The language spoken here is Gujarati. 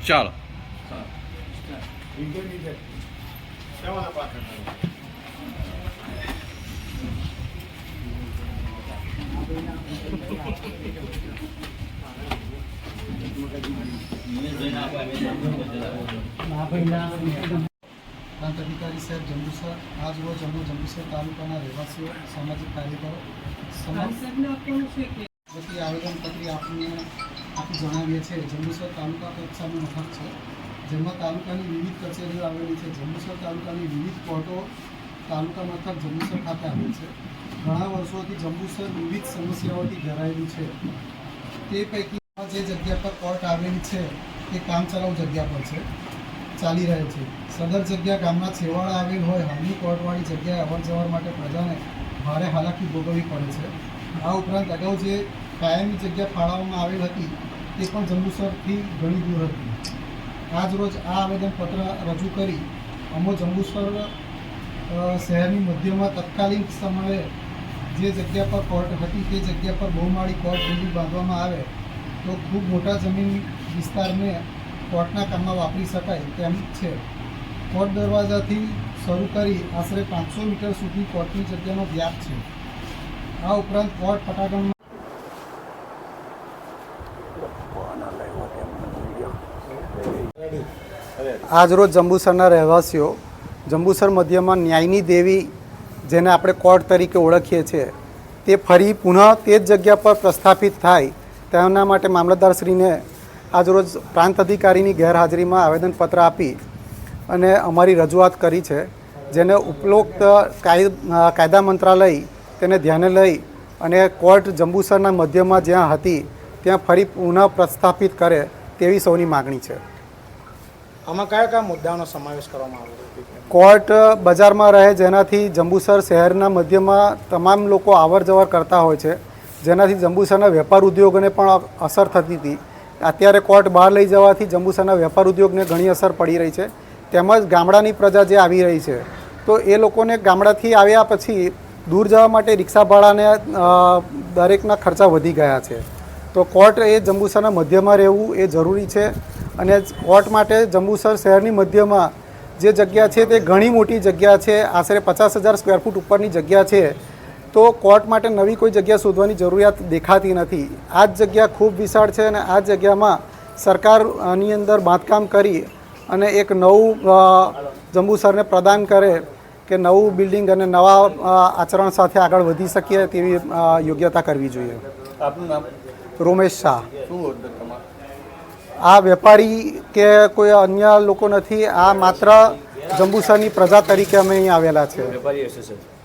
ચાલો પ્રાંત અધિકારી સાહેબ જંબુસર આજ રોજ અમે જંબુસર તાલુકાના રહેવાસીઓ સામાજિક કાર્યકરો સમાજ વતી આવેદનપત્રી આપને આપી જણાવીએ છીએ, જંબુસર તાલુકા કક્ષાનો મથક છે. જેમાં તાલુકાની વિવિધ કચેરીઓ આવેલી છે. જંબુસર તાલુકાની વિવિધ કોર્ટો તાલુકા મથક જંબુસર ખાતે આવેલ છે. ઘણા વર્ષોથી જંબુસર વિવિધ સમસ્યાઓથી ઘેરાયેલું છે. તે પૈકી જે જગ્યા પર કોર્ટ આવેલી છે તે કામચલાઉ જગ્યા પર છે. ચાલી રહે છે. સદર જગ્યા ગામના છેવાડા આવેલ હોય, હાલની કોર્ટવાળી જગ્યાએ અવર જવર માટે પ્રજાને ભારે હાલાકી ભોગવવી પડે છે. આ ઉપરાંત અગાઉ જે કાયમી જગ્યા ફાળવવામાં આવેલ હતી તે પણ જંબુસરથી ઘણી દૂર હતી. આજ રોજ આ આવેદનપત્ર રજૂ કરી અમો જંબુસર શહેરની મધ્યમાં તત્કાલીન સમયે જે જગ્યા પર કોર્ટ હતી તે જગ્યા પર બહુમાળી કોર્ટ બિલ્ડિંગ બાંધવામાં આવે તો ખૂબ મોટા જમીન વિસ્તારને કોર્ટના કામમાં વાપરી શકાય તેમ છે. કોર્ટ દરવાજાથી શરૂ કરી આશરે પાંચસો મીટર સુધી કોર્ટની જગ્યાનો વ્યાપ છે. આ ઉપરાંત કોર્ટ પટાગણમાં આજરોજ જંબુસરના રહેવાસીઓ, જંબુસર મધ્યમાં ન્યાયની દેવી જેને આપણે કોર્ટ તરીકે ઓળખીએ છીએ, તે ફરી પુનઃ તે જ જગ્યા પર પ્રસ્થાપિત થાય તેના માટે મામલતદારશ્રીને આજરોજ પ્રાંત અધિકારીની ગેરહાજરીમાં આવેદનપત્ર આપી અને અમારી રજૂઆત કરી છે, જેને ઉપરોક્ત કાય- કાયદા મંત્રાલય તેને ધ્યાને લઈ અને કોર્ટ જંબુસરના મધ્યમાં જ્યાં હતી, ત્યાં ફરી પુનઃ પ્રસ્થાપિત કરે તેવી સૌની માગણી છે. આમાં કયા કયા મુદ્દાનો સમાવેશ કરવામાં આવ્યો કોર્ટ, બજારમાં રહે જેનાથી જંબુસર શહેરના મધ્યમાં તમામ લોકો આવર જવર કરતા હોય છે. જેનાથી જંબુસરના વેપાર ઉદ્યોગને પણ અસર થતી હતી. અત્યારે કોર્ટ બહાર લઈ જવાથી જંબુસરના વેપાર ઉદ્યોગને ઘણી અસર પડી રહી છે. તેમજ ગામડાની પ્રજા જે આવી રહી છે, તો એ લોકોને ગામડાથી આવ્યા પછી દૂર જવા માટે રિક્ષા ભાડાને દરેકના ખર્ચા વધી ગયા છે. તો કોર્ટ એ જંબુસરના મધ્યમાં રહેવું એ જરૂરી છે. અને કોર્ટ માટે જંબુસર શહેરની મધ્યમાં જે જગ્યા છે તે ઘણી મોટી જગ્યા છે આશરે પચાસ હજાર સ્ક્વેર ફૂટ ઉપરની જગ્યા છે તો કોર્ટ માટે નવી કોઈ જગ્યા શોધવાની જરૂરિયાત દેખાતી નથી. આ જ જગ્યા ખૂબ વિશાળ છે અને આ જગ્યામાં સરકારની અંદર બાંધકામ કરી અને એક નવું જંબુસરને પ્રદાન કરે કે નવું બિલ્ડિંગ અને નવા આચરણ સાથે આગળ વધી શકીએ તેવી યોગ્યતા કરવી જોઈએ. આપનું નામ? રોમેશ શાહ. શું આ વેપારી કે કોઈ અન્ય લોકો નથી, આ માત્ર જંબુસરની પ્રજા તરીકે અમે અહીં આવેલા છે. વેપારી એસોસિએશન